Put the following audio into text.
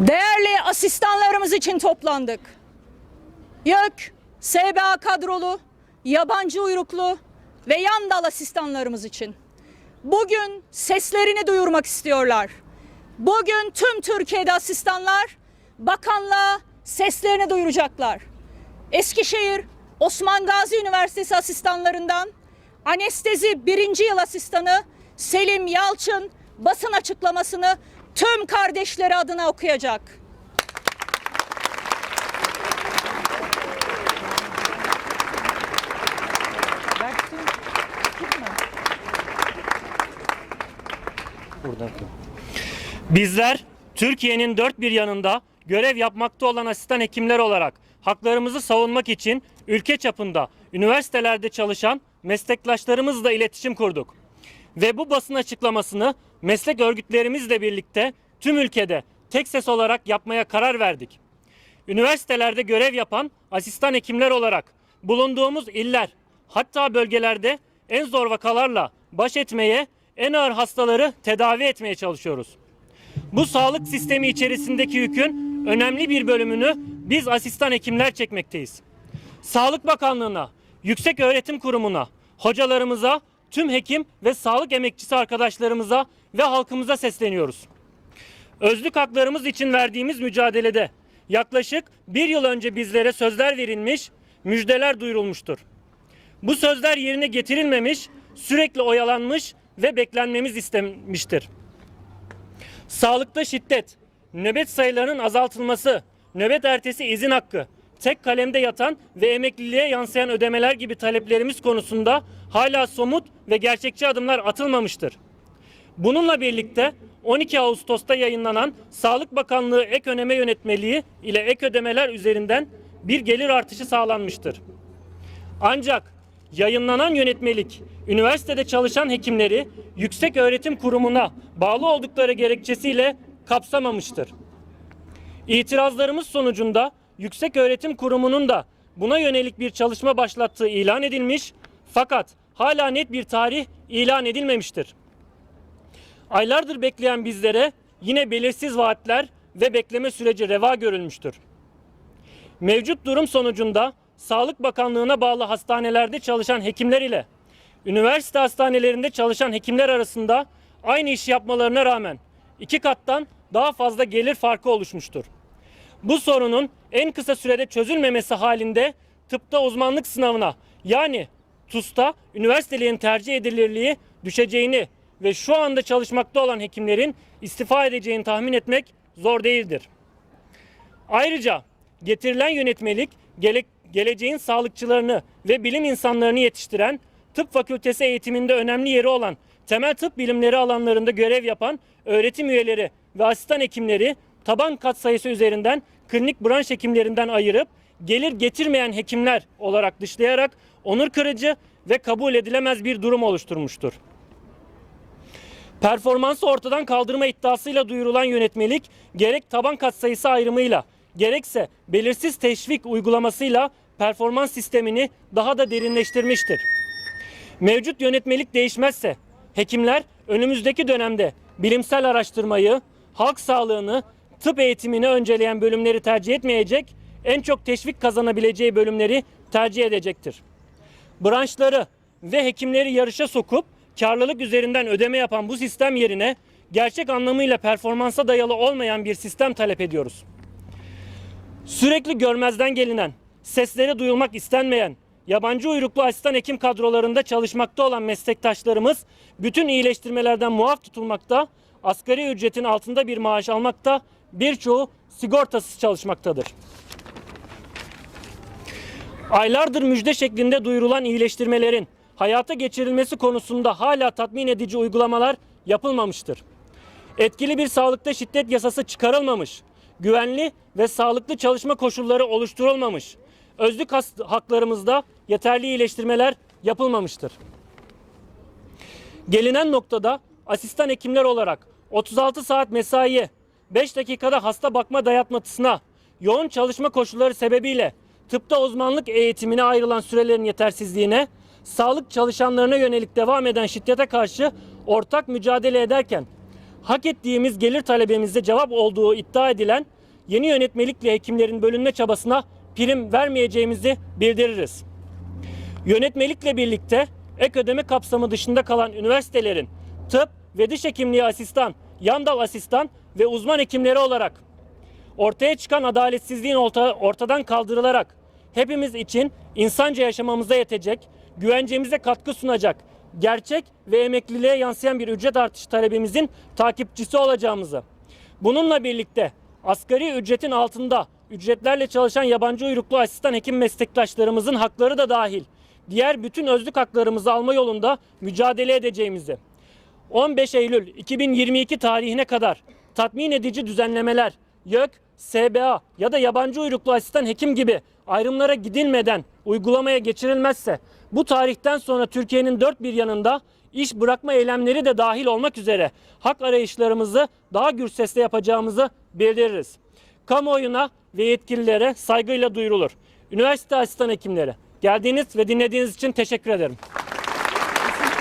Değerli asistanlarımız için toplandık. YÖK, SBA kadrolu, yabancı uyruklu ve yan dal asistanlarımız için. Bugün seslerini duyurmak istiyorlar. Bugün tüm Türkiye'de asistanlar bakanlığa seslerini duyuracaklar. Eskişehir Osman Gazi Üniversitesi asistanlarından anestezi birinci yıl asistanı Selim Yalçın basın açıklamasını tüm kardeşleri adına okuyacak. Bizler Türkiye'nin dört bir yanında görev yapmakta olan asistan hekimler olarak haklarımızı savunmak için ülke çapında üniversitelerde çalışan meslektaşlarımızla iletişim kurduk. Ve bu basın açıklamasını meslek örgütlerimizle birlikte tüm ülkede tek ses olarak yapmaya karar verdik. Üniversitelerde görev yapan asistan hekimler olarak bulunduğumuz iller hatta bölgelerde en zor vakalarla baş etmeye, en ağır hastaları tedavi etmeye çalışıyoruz. Bu sağlık sistemi içerisindeki yükün önemli bir bölümünü biz asistan hekimler çekmekteyiz. Sağlık Bakanlığı'na, Yüksek Öğretim Kurumu'na, hocalarımıza, tüm hekim ve sağlık emekçisi arkadaşlarımıza ve halkımıza sesleniyoruz. Özlük haklarımız için verdiğimiz mücadelede yaklaşık bir yıl önce bizlere sözler verilmiş, müjdeler duyurulmuştur. Bu sözler yerine getirilmemiş, sürekli oyalanmış ve beklenmemiz istenmiştir. Sağlıkta şiddet, nöbet sayılarının azaltılması, nöbet ertesi izin hakkı, tek kalemde yatan ve emekliliğe yansıyan ödemeler gibi taleplerimiz konusunda hala somut ve gerçekçi adımlar atılmamıştır. Bununla birlikte 12 Ağustos'ta yayınlanan Sağlık Bakanlığı Ek Ödeme Yönetmeliği ile ek ödemeler üzerinden bir gelir artışı sağlanmıştır. Ancak yayınlanan yönetmelik üniversitede çalışan hekimleri yüksek öğretim kurumuna bağlı oldukları gerekçesiyle kapsamamıştır. İtirazlarımız sonucunda yüksek öğretim kurumunun da buna yönelik bir çalışma başlattığı ilan edilmiş fakat hala net bir tarih ilan edilmemiştir. Aylardır bekleyen bizlere yine belirsiz vaatler ve bekleme süreci reva görülmüştür. Mevcut durum sonucunda Sağlık Bakanlığı'na bağlı hastanelerde çalışan hekimler ile üniversite hastanelerinde çalışan hekimler arasında aynı işi yapmalarına rağmen iki kattan daha fazla gelir farkı oluşmuştur. Bu sorunun en kısa sürede çözülmemesi halinde tıpta uzmanlık sınavına yani TUS'ta üniversitelerin tercih edilirliği düşeceğini ve şu anda çalışmakta olan hekimlerin istifa edeceğini tahmin etmek zor değildir. Ayrıca getirilen yönetmelik gele- geleceğin sağlıkçılarını ve bilim insanlarını yetiştiren tıp fakültesi eğitiminde önemli yeri olan temel tıp bilimleri alanlarında görev yapan öğretim üyeleri ve asistan hekimleri taban kat sayısı üzerinden klinik branş hekimlerinden ayırıp gelir getirmeyen hekimler olarak dışlayarak onur kırıcı ve kabul edilemez bir durum oluşturmuştur. Performansı ortadan kaldırma iddiasıyla duyurulan yönetmelik gerek taban katsayısı ayrımıyla gerekse belirsiz teşvik uygulamasıyla performans sistemini daha da derinleştirmiştir. Mevcut yönetmelik değişmezse hekimler önümüzdeki dönemde bilimsel araştırmayı, halk sağlığını, tıp eğitimini önceleyen bölümleri tercih etmeyecek, en çok teşvik kazanabileceği bölümleri tercih edecektir branşları ve hekimleri yarışa sokup karlılık üzerinden ödeme yapan bu sistem yerine gerçek anlamıyla performansa dayalı olmayan bir sistem talep ediyoruz. Sürekli görmezden gelinen, sesleri duyulmak istenmeyen, yabancı uyruklu asistan hekim kadrolarında çalışmakta olan meslektaşlarımız bütün iyileştirmelerden muaf tutulmakta, asgari ücretin altında bir maaş almakta, birçoğu sigortasız çalışmaktadır. Aylardır müjde şeklinde duyurulan iyileştirmelerin hayata geçirilmesi konusunda hala tatmin edici uygulamalar yapılmamıştır. Etkili bir sağlıkta şiddet yasası çıkarılmamış, güvenli ve sağlıklı çalışma koşulları oluşturulmamış, özlük haklarımızda yeterli iyileştirmeler yapılmamıştır. Gelinen noktada asistan hekimler olarak 36 saat mesaiye, 5 dakikada hasta bakma dayatmasına, yoğun çalışma koşulları sebebiyle tıpta uzmanlık eğitimine ayrılan sürelerin yetersizliğine, sağlık çalışanlarına yönelik devam eden şiddete karşı ortak mücadele ederken hak ettiğimiz gelir talebimizde cevap olduğu iddia edilen yeni yönetmelikle hekimlerin bölünme çabasına prim vermeyeceğimizi bildiririz. Yönetmelikle birlikte ek ödeme kapsamı dışında kalan üniversitelerin tıp ve diş hekimliği asistan, yan dal asistan ve uzman hekimleri olarak ortaya çıkan adaletsizliğin orta- ortadan kaldırılarak hepimiz için insanca yaşamamıza yetecek, güvencemize katkı sunacak, gerçek ve emekliliğe yansıyan bir ücret artışı talebimizin takipçisi olacağımızı, bununla birlikte asgari ücretin altında ücretlerle çalışan yabancı uyruklu asistan hekim meslektaşlarımızın hakları da dahil diğer bütün özlük haklarımızı alma yolunda mücadele edeceğimizi, 15 Eylül 2022 tarihine kadar tatmin edici düzenlemeler, YÖK, SBA ya da yabancı uyruklu asistan hekim gibi ayrımlara gidilmeden uygulamaya geçirilmezse bu tarihten sonra Türkiye'nin dört bir yanında iş bırakma eylemleri de dahil olmak üzere hak arayışlarımızı daha gür sesle yapacağımızı bildiririz. Kamuoyuna ve yetkililere saygıyla duyurulur. Üniversite asistan hekimleri geldiğiniz ve dinlediğiniz için teşekkür ederim.